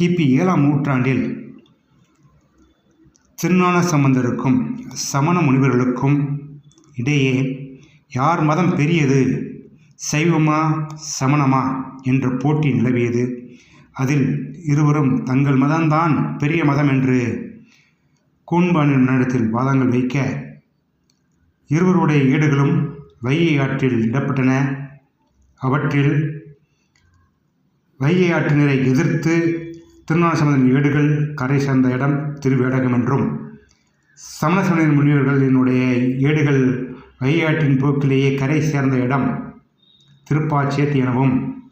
கிபி ஏழாம் நூற்றாண்டில் திருஞான சம்பந்தருக்கும் சமண முனிவர்களுக்கும் இடையே யார் மதம் பெரியது? சைவமா சமணமா என்ற போட்டி நிலவியது. அதில் இருவரும் தங்கள் மதம்தான் பெரிய மதம் என்று கூன்பானிடத்தில் வாதங்கள் வைக்க இருவருடைய ஏடுகளும் வைகை ஆற்றில் இடப்பட்டன. அவற்றில் வைகை ஆற்றினரை எதிர்த்து திருநாள சம்பந்தன் ஏடுகள் கரை சேர்ந்த இடம் திருவேடகம் என்றும் சமண சமண முனிவர்களினுடைய ஏடுகள் வைகை போக்கிலேயே கரை சேர்ந்த இடம் திருப்பாச்சேத்தி எனவும்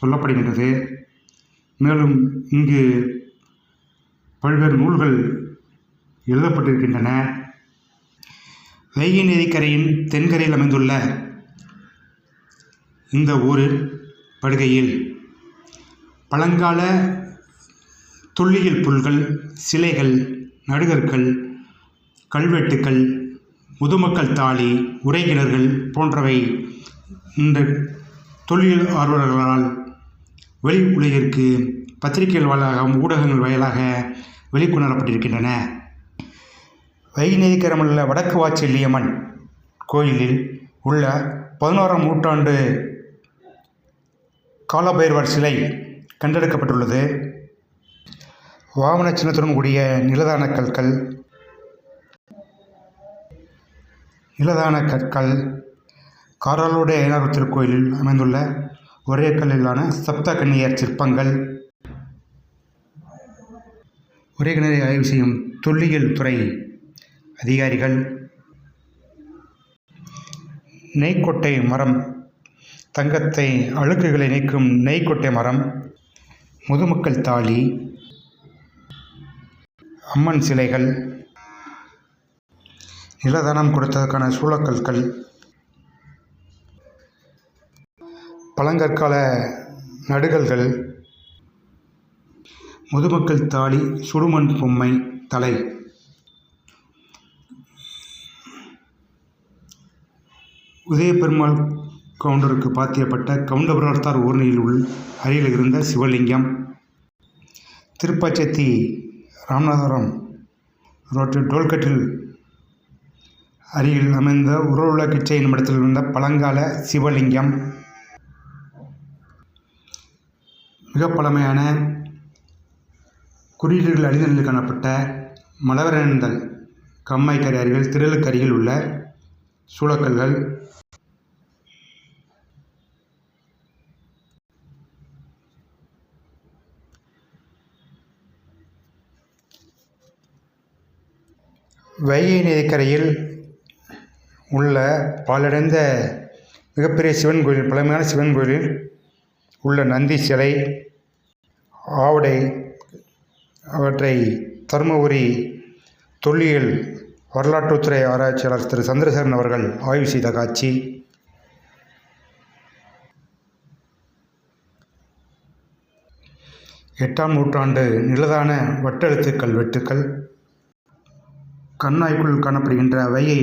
சொல்லப்படுகின்றது. மேலும் இங்கு பல்வேறு நூல்கள் எழுதப்பட்டிருக்கின்றன. வைகை நதிக்கரையின் தென்கரையில் அமைந்துள்ள இந்த ஊரில் படுகையில் பழங்கால தொல்லியல் புல்கள் சிலைகள் நடுகற்கள் கல்வெட்டுக்கள் முதுமக்கள் தாலி உரைகிணர்கள் போன்றவை இந்த தொல்லியல் ஆர்வலர்களால் வெளி உலகிற்கு பத்திரிகைகள் வாயிலாகவும் ஊடகங்கள் வாயிலாக வெளிக்கொணரப்பட்டிருக்கின்றன. வைகை உள்ள வடக்கு வாச்செல்லியம்மன் கோயிலில் உள்ள பதினோராம் நூற்றாண்டு காலபைரவர் சிலை கண்டெடுக்கப்பட்டுள்ளது. வாமன சின்னத்துடன் கூடிய நிலதான கற்கள். நிலதான கற்கள். காராலோடைய ஐநாறு திருக்கோயிலில் அமைந்துள்ள ஒரே கல்லிலான சப்த கன்னியர் சிற்பங்கள். ஒரே கிணறை ஆய்வு செய்யும் தொல்லியல் துறை அதிகாரிகள். நெய்க்கொட்டை மரம். தங்கத்தை அழுக்குகளை நீக்கும் நெய்க்கொட்டை மரம். முதுமக்கள் தாலி. அம்மன் சிலைகள். நிலதானம் கொடுத்ததற்கான சூளக்கற்கள் பழங்கற்கால நடுகல்கள். முதுமக்கள் தாலி சுடுமண் பொம்மை தலை. உதயபெருமாள் கவுண்டருக்கு பாத்தியப்பட்ட கவுண்டபுரத்தார் ஊர்ணியில் உள் அருகில் இருந்த சிவலிங்கம். திருப்பச்சத்தி ராமநாதபுரம் ரோட்டில் டோல்கட்டில் அருகில் அமைந்த உருவுள்ள கிச்சை என்னும் இருந்த பழங்கால சிவலிங்கம். மிக பழமையான குறியீடுகள் அழிந்த நிலையில் காணப்பட்ட மலவரந்தல் கம்மாய்க்கரை அருகில் திரளுக்கு அருகில் உள்ள சூளக்கல்கள் வைகை நதிக்கரையில் உள்ள பாலடைந்த மிகப்பெரிய சிவன் கோயில் பழமையான சிவன் கோயிலில் உள்ள நந்தி சிலை ஆவடை அவற்றை தருமபுரி தொல்லியல் வரலாற்றுத்துறை ஆராய்ச்சியாளர் திரு சந்திரசேகரன் அவர்கள் ஆய்வு செய்த காட்சி. எட்டாம் நூற்றாண்டு நிலதான வட்டெழுத்து கல்வெட்டுக்கள் கண்மாய்க்குள் காணப்படுகின்ற வைகை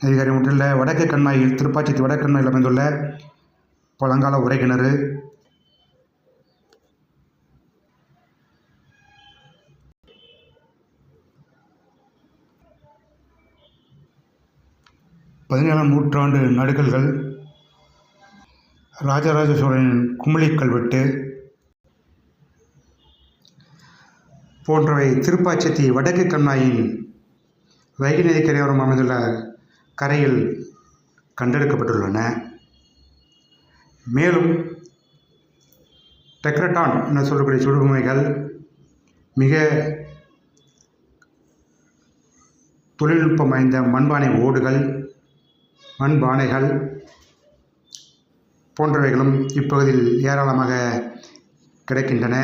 நதிகரை முற்றிலுள்ள வடக்கு கண்மாயில் திருப்பாச்சி வடக்கு கண்மாயில் அமைந்துள்ள பழங்கால உரைக்கிணறு பதினேழாம் நூற்றாண்டு நடுகல்கள். ராஜராஜ சோழனின் குமிழி கல்வெட்டு. போன்றவை திருப்பாச்சத்தி வடக்கு கண்ணாயின் வைகை நதி கரையோரம் அமைந்துள்ள கரையில் கண்டெடுக்கப்பட்டுள்ளன. மேலும் டெக்ரட்டான் என சொல்லக்கூடிய சுடுபொம்மைகள் மிக தொழில்நுட்பம் வாய்ந்த மண்பானை ஓடுகள் மண்பானைகள் போன்றவைகளும் இப்பகுதியில் ஏராளமாக கிடைக்கின்றன.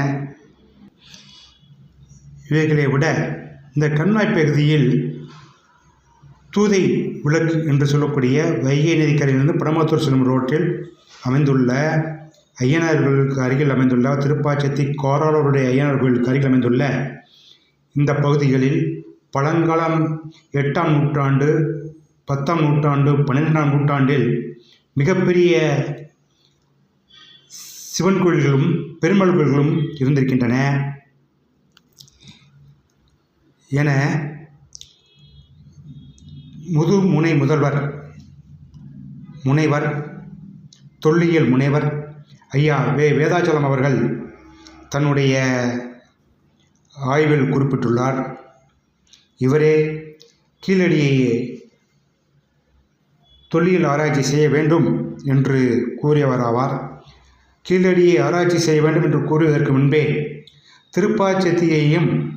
இவைகளை விட இந்த கண்மாய் பகுதியில் தூதை விளக்கு என்று சொல்லக்கூடிய வைகை நதிக்கரையிலிருந்து படமாத்தூர் செல்லும் ரோட்டில் அமைந்துள்ள ஐயனார்களுக்கு அருகில் அமைந்துள்ள திருப்பாச்சத்தி கோராளருடைய ஐயனார் கோயிலுக்கு அருகில் அமைந்துள்ள இந்த பகுதிகளில் பழங்காலம் எட்டாம் நூற்றாண்டு பத்தாம் நூற்றாண்டு பன்னிரெண்டாம் நூற்றாண்டில் மிகப்பெரிய சிவன் கோயில்களும் பெருமாள் கோயில்களும் இருந்திருக்கின்றன. என முது முனை முதல்வர். முனைவர். தொல்லியல் முனைவர். ஐயா வே வேதாச்சலம் அவர்கள் தன்னுடைய ஆய்வில் குறிப்பிட்டுள்ளார். இவரே கீழடியை தொல்லியல் ஆராய்ச்சி செய்ய வேண்டும் என்று கூறியவராவார் கீழடியை ஆராய்ச்சி செய்ய வேண்டும் என்று கூறுவதற்கு முன்பே திருப்பாச்செத்தியையும்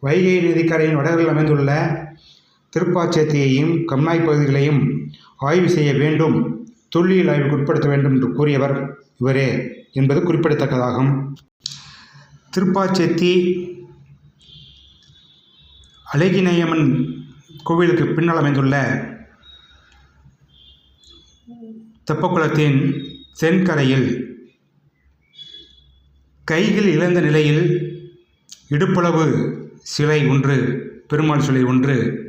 வைகை நதிக்கரையின் வடகில் அமைந்துள்ள திருப்பாச்சேத்தியையும் கம்னாய் பகுதிகளையும் ஆய்வு செய்ய வேண்டும் தொல்லியல் ஆய்வுக்கு உட்படுத்த வேண்டும் என்று கூறியவர் இவரே என்பது குறிப்பிடத்தக்கதாகும். திருப்பாச்சேத்தி அழகினையம்மன் கோவிலுக்கு பின்னால் அமைந்துள்ள தெப்பக்குளத்தின் தென்கரையில் கைகள் இழந்த நிலையில் இடுப்பளவு சிலை ஒன்று பெருமாள் சிலை ஒன்று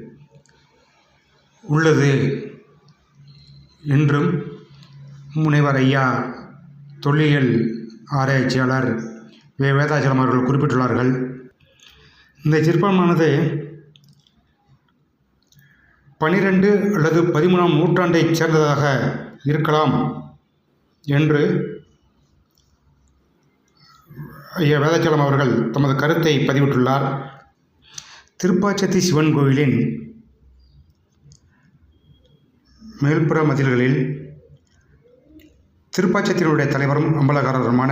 உள்ளது என்றும் முனைவர் ஐயா தொல்லியல் ஆராய்ச்சியாளர் வே. வேதாச்சலம் அவர்கள் குறிப்பிட்டுள்ளார்கள். இந்த சிற்பமானது பனிரெண்டு அல்லது பதிமூணாம் நூற்றாண்டைச் சேர்ந்ததாக இருக்கலாம் என்று ஐயா வேதாச்சலம் அவர்கள் தமது கருத்தை பதிவிட்டுள்ளார். திருப்பாச்சத்தி சிவன் கோவிலின் மேல்புற மதில்களில் திருப்பாச்சத்தினுடைய தலைவரும் அம்பலகாரருமான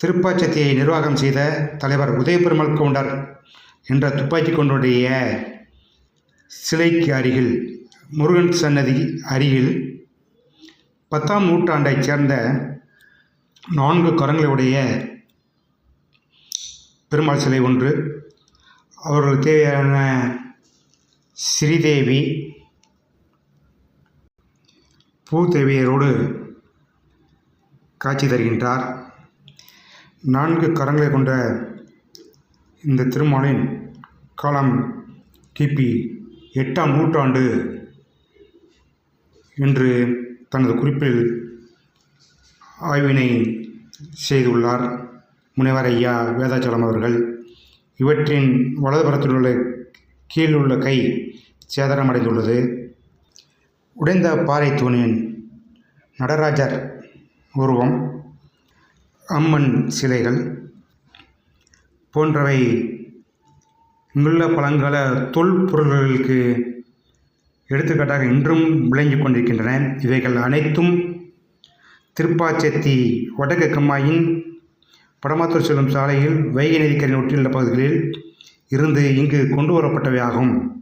திருப்பாச்சத்தியை நிர்வாகம் செய்த தலைவர் உதயபெருமாள் கவுண்டர் என்ற துப்பாக்கி கொண்டுடைய சிலைக்கு அருகில் முருகன் சன்னதி அருகில் பத்தாம் நூற்றாண்டைச் சேர்ந்த நான்கு கரங்களுடைய பெருமாள் சிலை ஒன்று. அவர்களுக்கு தேவையான ஸ்ரீதேவி பூதேவியரோடு காட்சி தருகின்றார். நான்கு கரங்களை கொண்ட இந்த திருமாலின் காலம் கிபி எட்டாம் நூற்றாண்டு என்று தனது குறிப்பில் ஆய்வினை செய்துள்ளார். முனைவர் ஐயா வேதாச்சலம் அவர்கள். இவற்றின் வலதுபுறத்தில் உள்ள கீழுள்ள கை சேதனமடைந்துள்ளது உடைந்த பாறை தூணின் நடராஜர் உருவம் அம்மன் சிலைகள் போன்றவை இங்குள்ள பழங்கால தொல்பொருள்களுக்கு எடுத்துக்காட்டாக இன்றும் விளங்கிக் கொண்டிருக்கின்றன. இவைகள் அனைத்தும் திருப்பாச்சேத்தி வடக்கு கம்மாயின் படமாத்தூர் செல்லும் சாலையில் வைகை நதிக்கரை ஒட்டியுள்ள பகுதிகளில் இருந்து இங்கு கொண்டு வரப்பட்டவையாகும்.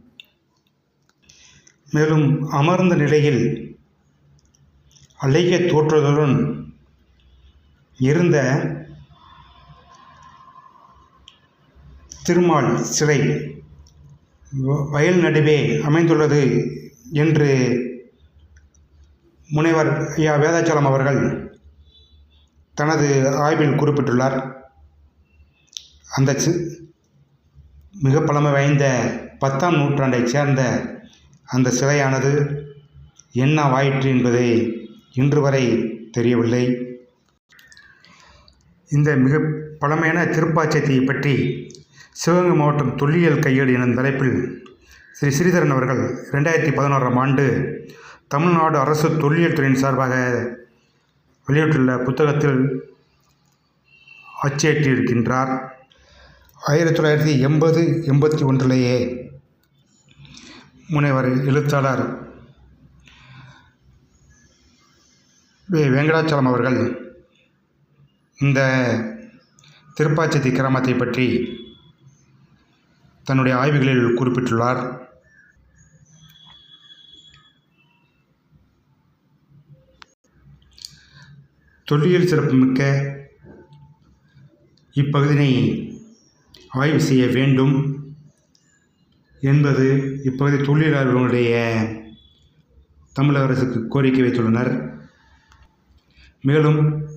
மேலும் அமர்ந்த நிலையில் அழகிய தோற்றத்துடன் இருந்த திருமால் சிலை வ- வயல் நடுவே அமைந்துள்ளது என்று முனைவர் ஐயா வேதாச்சலம் அவர்கள் தனது ஆய்வில் குறிப்பிட்டுள்ளார். அந்த சி மிக பழமை வாய்ந்த பத்தாம் நூற்றாண்டைச் சேர்ந்த அந்த சிலையானது என்ன ஆயிற்று என்பதே இன்று வரை தெரியவில்லை. இந்த மிக பழமையான திருப்பாச்சத்தியை பற்றி சிவகங்கை மாவட்டம் தொல்லியல் கையேடு எனும் தலைப்பில் ஸ்ரீ ஸ்ரீதரன் அவர்கள் ரெண்டாயிரத்தி பதினோராம் ஆண்டு தமிழ்நாடு அரசு தொல்லியல் துறையின் சார்பாக வெளியிட்டுள்ள புத்தகத்தில் அச்சேற்றியிருக்கின்றார். ஆயிரத்தி தொள்ளாயிரத்தி எண்பது எண்பத்தி ஒன்றிலேயே முனைவர் எழுத்தாளர் வே வெங்கடாச்சலம் அவர்கள் இந்த திருப்பாச்சேத்தி கிராமத்தை பற்றி தன்னுடைய ஆய்வுகளில் குறிப்பிட்டுள்ளார். தொல்லியல் சிறப்புமிக்க இப்பகுதியினை ஆய்வு செய்ய வேண்டும். என்பது இப்பகுதி தொழிலாளர்களுடைய தமிழக அரசுக்கு கோரிக்கை வைத்துள்ளனர். மேலும்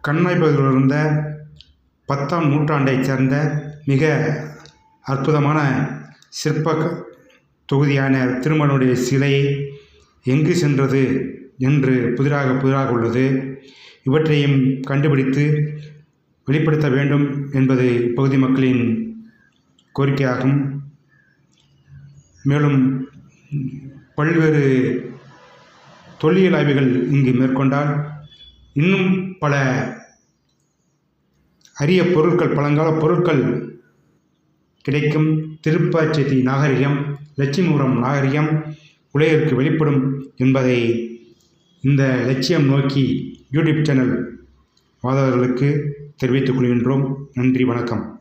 கண்மாய் பகுதியில் இருந்த பத்தாம் நூற்றாண்டைச் சேர்ந்த மிக அற்புதமான சிற்ப தொகுதியான திருமணனுடைய சிலை எங்கு சென்றது என்று புதிராக புதிராக உள்ளது. இவற்றையும் கண்டுபிடித்து வெளிப்படுத்த வேண்டும் என்பது இப்பகுதி மக்களின் கோரிக்கையாகும். மேலும் பல்வேறு தொல்லியல் ஆய்வுகள் இங்கு மேற்கொண்டால் இன்னும் பல அரிய பொருட்கள் பழங்கால பொருட்கள் கிடைக்கும். திருப்பாச்சேத்தி நாகரிகம் லட்சுமிபுரம் நாகரிகம் உலகிற்கு வெளிப்படும் என்பதை இந்த லட்சியம் நோக்கி யூடியூப் சேனல் வாதவர்களுக்கு தெரிவித்துக் கொள்கின்றோம். நன்றி வணக்கம்.